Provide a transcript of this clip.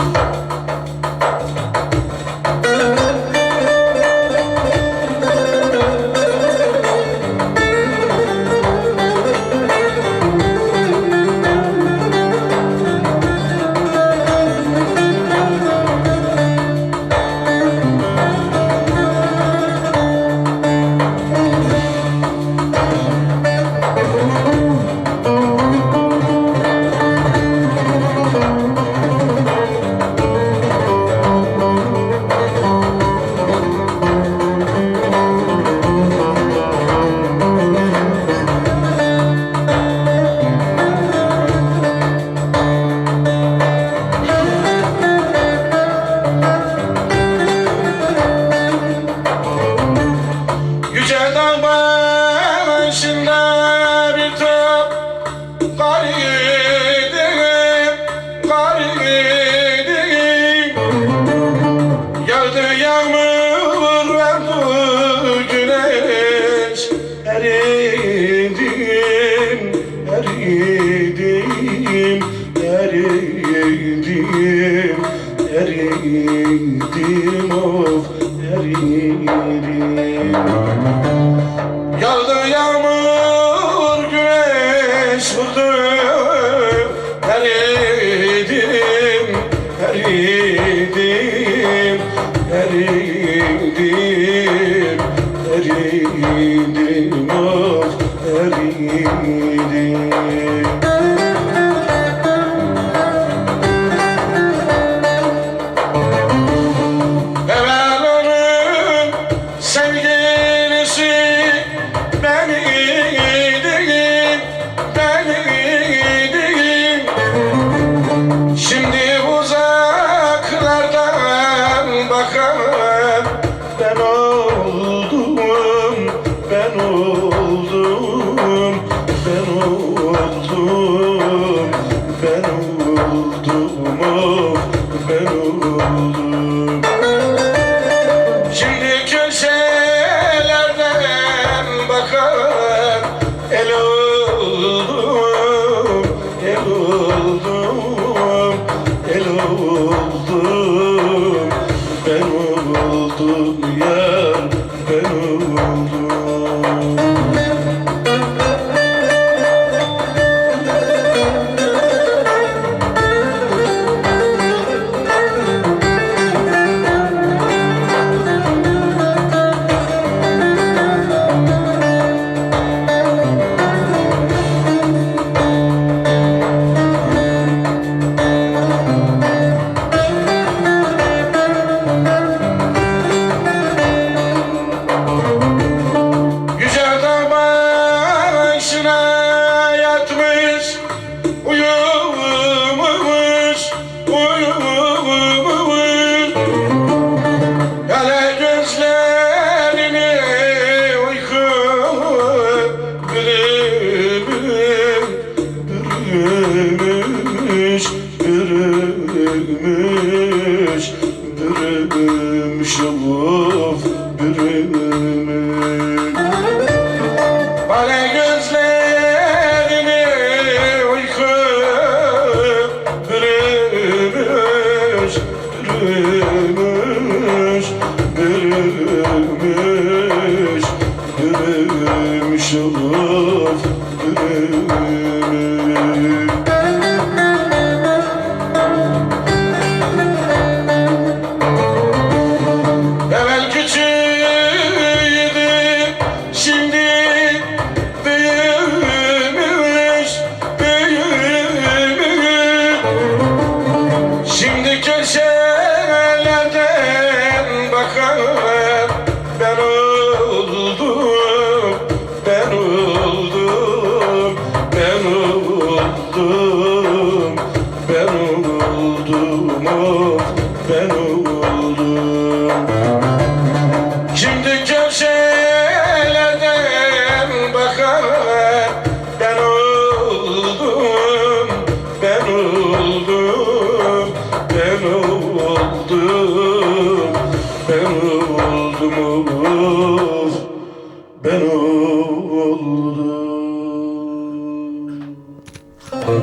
you. yağmur verdi güneş erir. oldum ben oldum oh, ben oldum. Şimdi köşe of birimi Bana gözlerini uyku bürümüş Bürümüş, bürümüş. Bürümüş of birimi Ben öldüm, ben öldüm, ben öldüm, ben öldüm, ben öldüm.